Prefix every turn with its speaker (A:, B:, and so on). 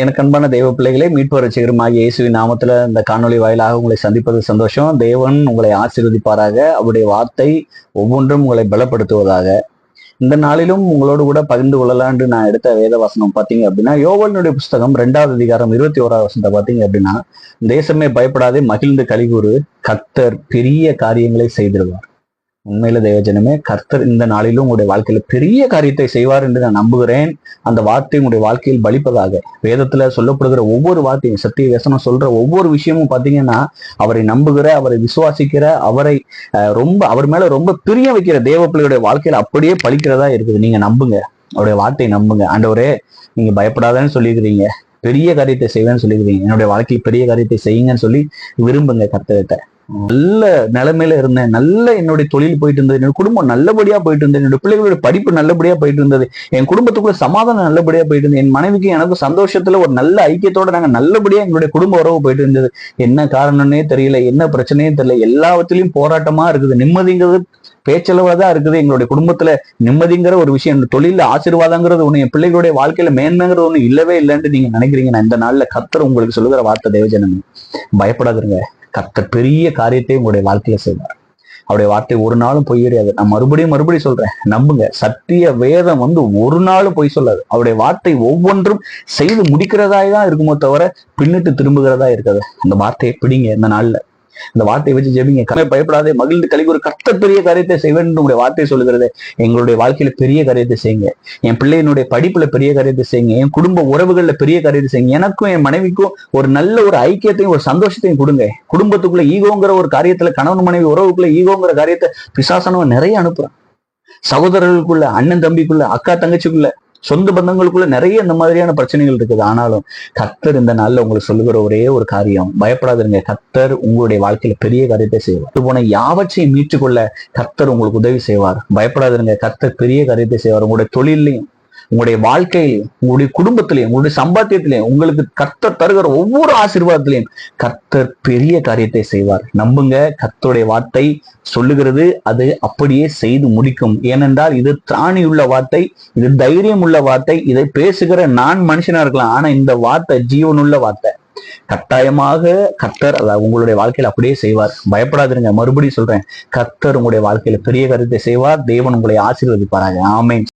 A: எனக்கு அன்பான தெய்வ பிள்ளைகளே மீட்பு ரசிகருமாகிய இயேசுவின் நாமத்துல இந்த காணொளி வாயிலாக உங்களை சந்திப்பது சந்தோஷம். தேவன் உங்களை ஆசீர்வதிப்பாராக. அவருடைய வார்த்தை ஒவ்வொன்றும் உங்களை பலப்படுத்துவதாக. இந்த நாளிலும் உங்களோடு கூட பகிர்ந்து கொள்ளலான்னு நான் எடுத்த வேத வசனம் பார்த்தீங்க அப்படின்னா யோவனுடைய புஸ்தகம் ரெண்டாவது அதிகாரம் இருபத்தி ஓராவது வசனத்தை பார்த்தீங்க அப்படின்னா தேசமே பயப்படாதே மகிழ்ந்து கலிகூறு கத்தர் பெரிய காரியங்களை செய்திருவார். உண்மையில தேவஜனமே கர்த்தர் இந்த நாளிலும் உங்களுடைய வாழ்க்கையில பெரிய காரியத்தை செய்வார் என்று நான் நம்புகிறேன். அந்த வார்த்தை உங்களுடைய வாழ்க்கையில் பலிப்பதாக. வேதத்துல சொல்லப்படுகிற ஒவ்வொரு வார்த்தையும் சத்திய வேசனம் சொல்ற ஒவ்வொரு விஷயமும் பாத்தீங்கன்னா அவரை நம்புகிற அவரை விசுவாசிக்கிற அவரை ரொம்ப அவர் மேல ரொம்ப பிரிய வைக்கிற தேவ பிள்ளையுடைய வாழ்க்கையில அப்படியே பலிக்கிறதா இருக்குது. நீங்க நம்புங்க. அவருடைய வார்த்தையை நம்புங்க. ஆண்டவரே நீங்க பயப்படாதன்னு சொல்லியிருக்கிறீங்க. பெரிய காரியத்தை செய்வேன்னு சொல்லிக்கிறீங்க என்னுடைய வாழ்க்கையில் பெரிய காரியத்தை செய்யுங்கன்னு சொல்லி விரும்புங்க கர்த்தகத்தை நல்ல நிலைமையில இருந்தேன். நல்ல என்னுடைய தொழில் போயிட்டு இருந்தது. என்னோட குடும்பம் நல்லபடியா போயிட்டு இருந்தது. என்னோட பிள்ளைகளோட படிப்பு நல்லபடியா போயிட்டு இருந்தது. என் குடும்பத்துக்குள்ள சமாதானம் நல்லபடியா போயிட்டு இருந்தது. என் மனைவிக்கு எனக்கு சந்தோஷத்துல ஒரு நல்ல ஐக்கியத்தோட நாங்க நல்லபடியா எங்களுடைய குடும்ப உறவு போயிட்டு இருந்தது. என்ன காரணம்னே தெரியல. என்ன பிரச்சனையே தெரியல. எல்லாத்துலயும் போராட்டமா இருக்குது. நிம்மதிங்கிறது பேச்சளவா தான் இருக்குது. எங்களுடைய குடும்பத்துல நிம்மதிங்கிற ஒரு விஷயம். தொழில ஆசீர்வாதங்கிறது ஒண்ணு என் பிள்ளைகளுடைய வாழ்க்கையில மேன்மைங்கிறது ஒண்ணு இல்லவே இல்லைன்னு நீங்க நினைக்கிறீங்க. நான் இந்த நாள்ல கத்தர் உங்களுக்கு சொல்லுகிற வார்த்தை தேவஜனமே பயப்படாதுங்க. கத்தர் பெரிய காரியத்தை உங்களுடைய வாழ்க்கையில செய்வார். அவருடைய வார்த்தை ஒரு நாளும் பொய்யறியாது நான் மறுபடியும் மறுபடியும் சொல்றேன். நம்புங்க சத்திய வேதம் வந்து ஒரு நாளும் பொய் சொல்லாது. அவருடைய வார்த்தை ஒவ்வொன்றும் செய்து முடிக்கிறதாய் தான் இருக்குமோ தவிர பின்னிட்டு திரும்புகிறதா இருக்காது. அந்த வார்த்தையை பிடிங்க. இந்த நாள்ல இந்த வார்த்தையை வச்சு ஜெபிங்க. கமே பயப்படாதே. மகிழ்ந்து கழிவு ஒரு கத்த பெரிய காரியத்தை செய்வேன் உங்களுடைய வார்த்தை சொல்லுகிறது. எங்களுடைய வாழ்க்கையில பெரிய காரியத்தை செய்யுங்க. என் பிள்ளையினுடைய படிப்புல பெரிய காரியத்தை செய்யுங்க. என் குடும்ப உறவுகள்ல பெரிய காரியத்தை செய்யுங்க. எனக்கும் என் மனைவிக்கும் ஒரு நல்ல ஒரு ஐக்கியத்தையும் ஒரு சந்தோஷத்தையும் கொடுங்க. குடும்பத்துக்குள்ள ஈகோங்கிற ஒரு காரியத்துல கணவன் மனைவி உறவுக்குள்ள ஈகோங்கிற காரியத்தை பிசாசனம் நிறைய அனுப்புறான். சகோதரர்களுக்குள்ள அண்ணன் தம்பிக்குள்ள அக்கா தங்கச்சிக்குள்ள சொந்த பந்தங்களுக்குள்ள நிறைய இந்த மாதிரியான பிரச்சனைகள் இருக்குது. ஆனாலும் கத்தர் இந்த நாள்ல உங்களுக்கு சொல்லுகிற ஒரே ஒரு காரியம் பயப்படாதீங்க. கத்தர் உங்களுடைய வாழ்க்கையில பெரிய காரியத்தை செய்வார். இது போன யாவற்றையும் மீட்டுக்கொள்ள கத்தர் உங்களுக்கு உதவி செய்வார். பயப்படாதுங்க. கத்தர் பெரிய காரியத்தை செய்வார். உங்களுடைய தொழிலையும் உங்களுடைய வாழ்க்கையிலையும் உங்களுடைய குடும்பத்திலையும் உங்களுடைய சம்பாத்தியத்திலையும் உங்களுக்கு கர்த்தர் தருகிற ஒவ்வொரு ஆசீர்வாதத்திலையும் கர்த்தர் பெரிய காரியத்தை செய்வார். நம்புங்க கர்த்தருடைய வார்த்தை சொல்லுகிறது அது அப்படியே செய்து முடிக்கும். ஏனென்றால் இது திராணியுள்ள வார்த்தை இது தைரியம் உள்ள வார்த்தை இதை பேசுகிற நான் மனுஷனா இருக்கலாம் ஆனா இந்த வார்த்தை ஜீவனுள்ள வார்த்தை. கட்டாயமாக கர்த்தர் அதாவது உங்களுடைய வாழ்க்கையில அப்படியே செய்வார். பயப்படாதிருங்க மறுபடியும் சொல்றேன் கர்த்தர் உங்களுடைய வாழ்க்கையில பெரிய காரியத்தை செய்வார் தேவன் உங்களை ஆசீர்வதிப்பாராங்க ஆமேன்.